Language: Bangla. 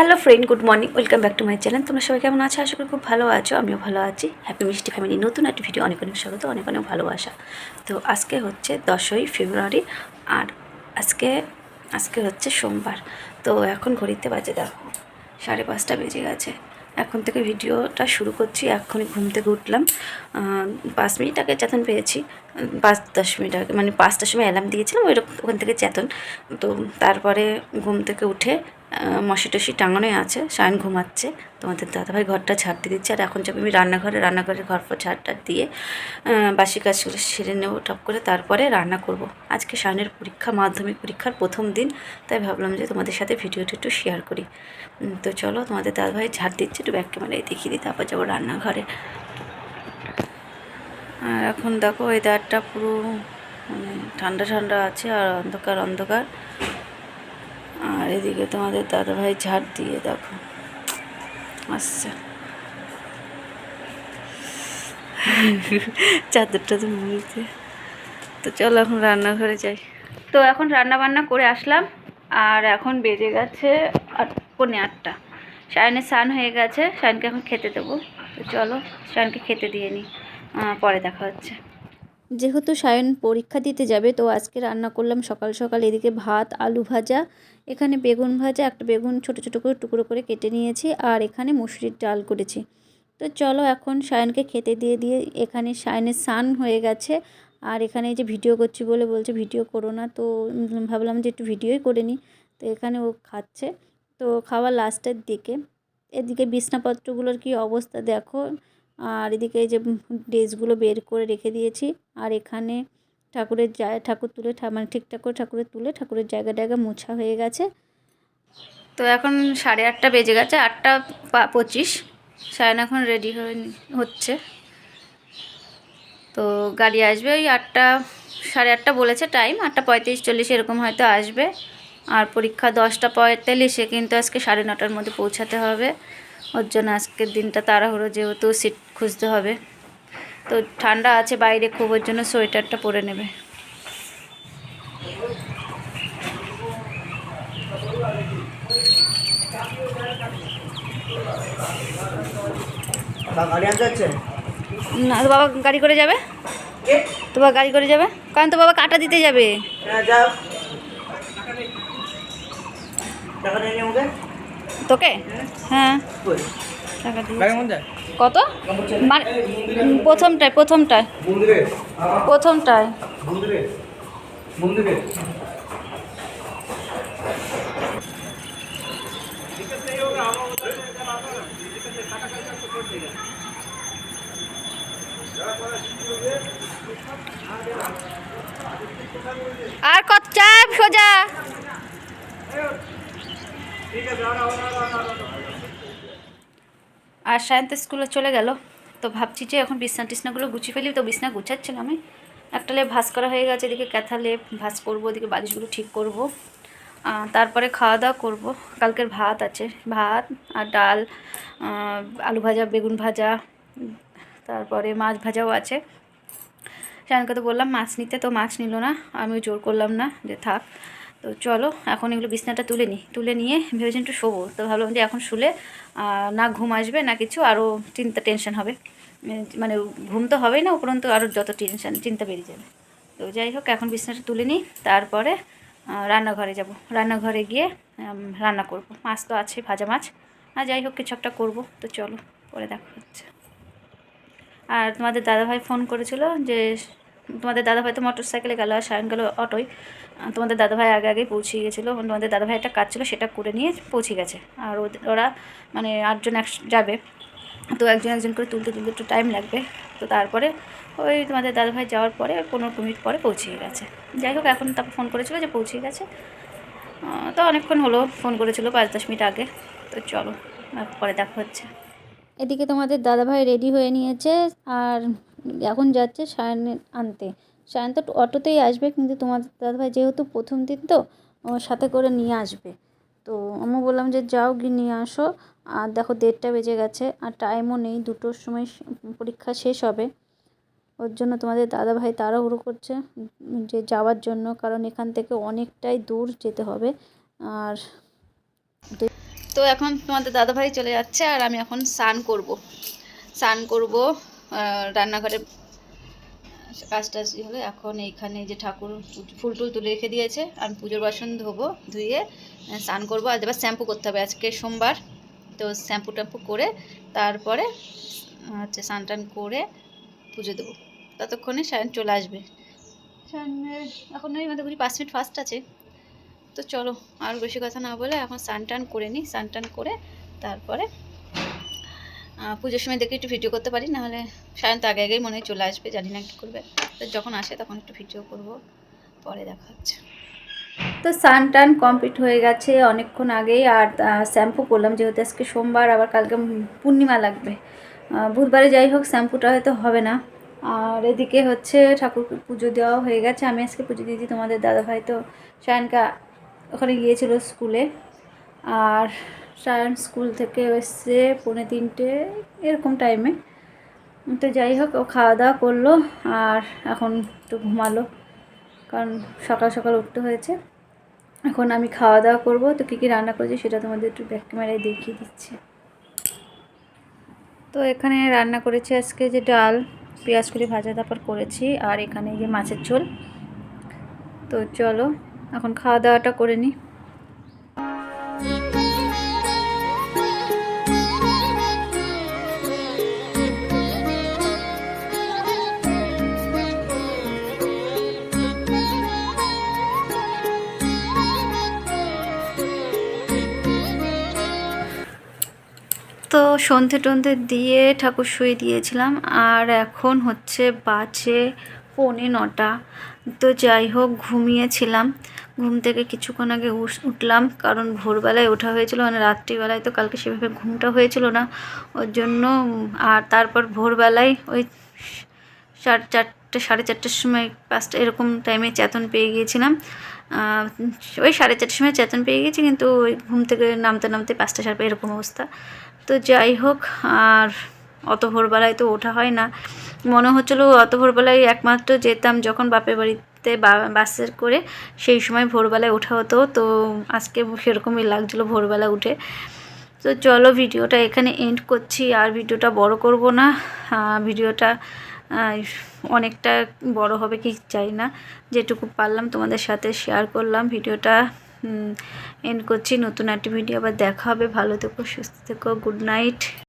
Hello friend good morning welcome back to my channel তোমরা সবাই কেমন আছো? আশা করি খুব ভালো আছো, আমিও ভালো আছি। হ্যাপি মিষ্টি ফ্যামিলি নতুন একটা ভিডিও অনেক অনেক স্বাগত, অনেক অনেক ভালোবাসা। তো আজকে হচ্ছে দশই ফেব্রুয়ারি, আর আজকে আজকে হচ্ছে সোমবার। তো এখন ঘড়িতে বাজে দেখো, সাড়ে পাঁচটা বেজে গেছে। এখন থেকে ভিডিওটা শুরু করছি, এখনই ঘুম থেকে উঠলাম। পাঁচ মিনিট আগে চেতন পেয়েছি, পাঁচ, দশ মিনিট আগে মানে পাঁচটার সময় অ্যালার্ম দিয়েছিলাম, ওই ওখান থেকে চেতন। তো তারপরে ঘুম থেকে উঠে মশি টসি টাঙানোই আছে, সায়ন ঘুমাচ্ছে। তোমাদের দাদাভাই ঘরটা ঝাড় দিয়ে দিচ্ছে। আর এখন যাবে আমি রান্নাঘরে রান্নাঘরে ঘর ফর ঝাড় টাড় দিয়ে বাসি কাজগুলো সেরে নেব টপ করে তারপরে রান্না করব। আজকে সায়নের পরীক্ষা, মাধ্যমিক পরীক্ষার প্রথম দিন, তাই ভাবলাম যে তোমাদের সাথে ভিডিওটা একটু শেয়ার করি। তো চলো, তোমাদের দাদাভাই ঝাড় দিচ্ছে, একটু ব্যাক ক্যামেরায় দেখিয়ে দিই, তারপর যাব রান্নাঘরে। আর এখন দেখো ওয়েদারটা পুরো মানে ঠান্ডা ঠান্ডা আছে, আর অন্ধকার অন্ধকার। আর এদিকে তোমাদের দাদাভাই ঝাড় দিয়ে দেখো। আচ্ছা চাদরটা তো মুড়িতে। তো চলো এখন রান্নাঘরে যাই। তো এখন রান্না বান্না করে আসলাম, আর এখন বেজে গেছে আট, পৌনে আটটা। শায়নের স্নান হয়ে গেছে, শায়নকে এখন খেতে দেবো। তো চলো শায়নকে খেতে দিয়ে নিই পরে দেখা হচ্ছে। যেহেতু সায়ন পরীক্ষা দিতে যাবে, তো আজকে রান্না করলাম সকাল সকাল এদিকে ভাত, আলু ভাজা, এখানে বেগুন ভাজা, একটা বেগুন ছোট ছোট করে টুকরো করে কেটে নিয়েছি আর এখানে মুসুরির ডাল করেছি। তো চলো এখন সায়নকে খেতে দিয়ে দিয়ে এখানে সায়নের স্নান হয়ে গেছে আর এখানে যে ভিডিও করছি বলে বলছে ভিডিও করো না, তো ভাবলাম যে একটু ভিডিওই করে নিই। তো এখানে ও খাচ্ছে। তো খাওয়া লাস্টের দিকে। এদিকে বিছনাপত্রগুলোর কি অবস্থা দেখো। আর এদিকে এই যে ড্রেসগুলো বের করে রেখে দিয়েছি। আর এখানে ঠাকুরের জায় ঠাকুর তুলে মানে ঠিকঠাক করে ঠাকুরের তুলে ঠাকুরের জায়গা জায়গা মোছা হয়ে গেছে। তো এখন সাড়ে আটটা বেজে গেছে, আটটা পঁচিশ। সায়ন এখন রেডি হয়ে হচ্ছে। তো গাড়ি আসবে ওই আটটা, সাড়ে আটটা বলেছে টাইম, আটটা পঁয়ত্রিশ চল্লিশ এরকম হয়তো আসবে। আর পরীক্ষা দশটা পঁয়তাল্লিশে, কিন্তু আজকে সাড়ে নটার মধ্যে পৌঁছাতে হবে। ওর জন্য আজকের দিনটা তাড়াহুড়ো, যেহেতু সিট খুঁজতে হবে। তো ঠান্ডা আছে বাইরে খুব ওর জন্য সোয়েটারটা পরে নেবে। না তো বাবা গাড়ি করে যাবে? কে? তো বাবা গাড়ি করে যাবে? কারণ তো বাবা কাটা দিতে যাবে। হ্যাঁ যাও। টাকা নিয়ে তোকে? হ্যাঁ। টাকা দিয়ে কত? মানে প্রথমটায় প্রথমটায়। প্রথমটায়। আর কত চাপ সোজা। আর সায়ন্ত স্কুলে চলে গেল। তো ভাবছি যে এখন বিছনা টিছনাগুলো গুছিয়ে ফেলি, তো বিছনা গুছাচ্ছিলাম আমি। একটা লেপ ভাস করা হয়ে গেছে, এদিকে ক্যাথা লেপ ভাস করব ওদিকে বালিশগুলো ঠিক করব। তারপরে খাওয়া দাওয়া করব। কালকের ভাত আছে, ভাত আর ডাল আলু ভাজা, বেগুন ভাজা, তারপরে মাছ ভাজাও আছে। শায়নকে তো বললাম, মাছ নিতে, তো মাছ নিল না আমি জোর করলাম না, যে থাক। তো চলো, এখন এগুলো বিছনাটা তুলে নিই তুলে নিয়ে ভেবেছি একটু শোবো। তো ভাবলাম যে এখন শুলে না ঘুম আসবে না কিছু আরও চিন্তা টেনশন হবে। মানে ঘুম তো হবেই না, উপরন্তু আরও যত টেনশন চিন্তা বেরিয়ে যাবে। তো যাই হোক, এখন বিছনাটা তুলে নিই তারপরে রান্নাঘরে যাব। রান্নাঘরে গিয়ে রান্না করব। মাছ তো আছে, ভাজা মাছ। আর যাই হোক, কিছু একটা করব। তো চলো, পরে দেখা হচ্ছে। আর তোমাদের দাদাভাই ফোন করেছিল যে তোমাদের দাদাভাই তো মোটর সাইকেলে গেলো আর সায়ন গেলো অটোয় তোমাদের দাদাভাই আগে আগেই পৌঁছে গেছিল। তোমাদের দাদাভাই একটা কাজ ছিল, সেটা করে নিয়ে পৌঁছে গেছে। আর ওরা মানে আটজন এক যাবে। তো একজন একজন করে তুলতে তুলতে একটু টাইম লাগবে। তো তারপরে ওই তোমাদের দাদাভাই যাওয়ার পরে পনেরো মিনিট পরে পৌঁছে গেছে। যাই হোক, এখন তারপর ফোন করেছিল যে পৌঁছে গেছে। তো অনেকক্ষণ হলো ফোন করেছিল পাঁচ দশ মিনিট আগে। তো চলো পরে দেখা হচ্ছে। এদিকে তোমাদের দাদাভাই রেডি হয়ে নিয়েছে। আর এখন যাচ্ছে সায়ন আনতে। সায়ন তো অটোতেই আসবে কিন্তু তোমাদের দাদাভাই যেহেতু প্রথম দিন তো সাথে করে নিয়ে আসবে। তো আমি বললাম যে যাও গিয়ে নিয়ে আসো। আর দেখো দেড়টা বেজে গেছে আর টাইমও নেই, দুটোর সময় পরীক্ষা শেষ হবে। ওর জন্য তোমাদের দাদাভাই তাড়াহুড়ো করছে যে যাওয়ার জন্য, কারণ এখান থেকে অনেকটাই দূর যেতে হবে। আর তো এখন তোমাদের দাদাভাই চলে যাচ্ছে আর আমি এখন স্নান করব। স্নান করব রান্নাঘরে কাজ টাজ হলে, এখন এইখানে যে ঠাকুর ফুল টুল তুলে রেখে দিয়েছে আমি পুজোর বাসন ধোবো, ধুয়ে স্নান করব, আর এবার শ্যাম্পু করতে হবে। আজকে সোমবার, তো শ্যাম্পু ট্যাম্পু করে তারপরে হচ্ছে স্নান টান করে পুজো দেবো। ততক্ষণে সায়ন চলে আসবে। এখন ওই মধ্যে বুঝি পাঁচ মিনিট ফার্স্ট আছে। তো চলো, আর বেশি কথা না বলে এখন স্নান টান করে নিই, স্নান টান করে তারপরে পুজোর সময় দেখে একটু ভিডিও করতে পারি, নাহলে সায়ন তো আগে আগেই মনে হয় চলে আসবে, জানি না কী করবে। তো যখন আসে তখন একটু ভিডিও করব, পরে দেখা হচ্ছে। তো সান টান কমপ্লিট হয়ে গেছে অনেকক্ষণ আগেই, আর শ্যাম্পু করলাম, যেহেতু আজকে সোমবার, আবার কালকে পূর্ণিমা লাগবে। বুধবারে যাই হোক, শ্যাম্পুটা হয়তো হবে না। আর এদিকে হচ্ছে ঠাকুর পুজো দেওয়া হয়ে গেছে, আমি আজকে পুজো দিয়েছি তোমাদের দাদাভাই, তো সায়নকা ওখানে গিয়েছিল স্কুলে। আর সায়ন স্কুল থেকে এসছে পৌনে তিনটে, এরকম টাইমে তো যাই হোক, ও খাওয়া দাওয়া করল আর এখন একটু ঘুমালো, কারণ সকাল সকাল উঠতে হয়েছে। এখন আমি খাওয়া দাওয়া করব, তো কী কী রান্না করেছি সেটা তোমাদের একটু ব্যাক ক্যামেরায় দেখিয়ে দিচ্ছি। তো এখানে রান্না করেছি আজকে যে ডাল, পেঁয়াজ করে ভাজা তারপর করেছি, আর এখানে যে মাছের ঝোল। তো চলো, এখন খাওয়া দাওয়াটা করে নিই। তো সন্ধে টন্ধে দিয়ে ঠাকুর শুয়ে দিয়েছিলাম, আর এখন হচ্ছে বাজে পৌনে নটা। তো যাই হোক, ঘুমিয়েছিলাম। ঘুম থেকে কিছুক্ষণ আগে উঠলাম, কারণ ভোরবেলায় ওঠা হয়েছিল মানে রাত্রিবেলায় তো কালকে সেভাবে ঘুমটা হয়েছিল না। ওর জন্য, আর তারপর ভোরবেলায় ওই সাড়ে চারটে, সাড়ে চারটের সময় পাঁচটা এরকম টাইমে চেতন পেয়ে গিয়েছিলাম। ওই সাড়ে চারটের সময় চেতন পেয়ে গেছি কিন্তু ওই ঘুম থেকে নামতে নামতে পাঁচটা সাড়ে এরকম অবস্থা। তো যাই হোক, আর অত ভোরবেলায় তো ওঠা হয় না। মনে হচ্ছিল অত ভোরবেলায় একমাত্র যেতাম যখন বাপের বাড়িতে বাসের করে সেই সময় ভোরবেলায় ওঠা হতো। তো আজকে সেরকমই লাগছিল ভোরবেলা উঠে। তো চলো ভিডিওটা এখানে এন্ড করছি, আর ভিডিওটা বড় করব না। ভিডিওটা অনেকটা বড় হবে কি চাই না। যেটুকু পারলাম তোমাদের সাথে শেয়ার করলাম। ভিডিওটা এন্ড করছি। নতুন একটি ভিডিও আবার দেখা হবে। ভালো থেকো সুস্থ থেকো গুড নাইট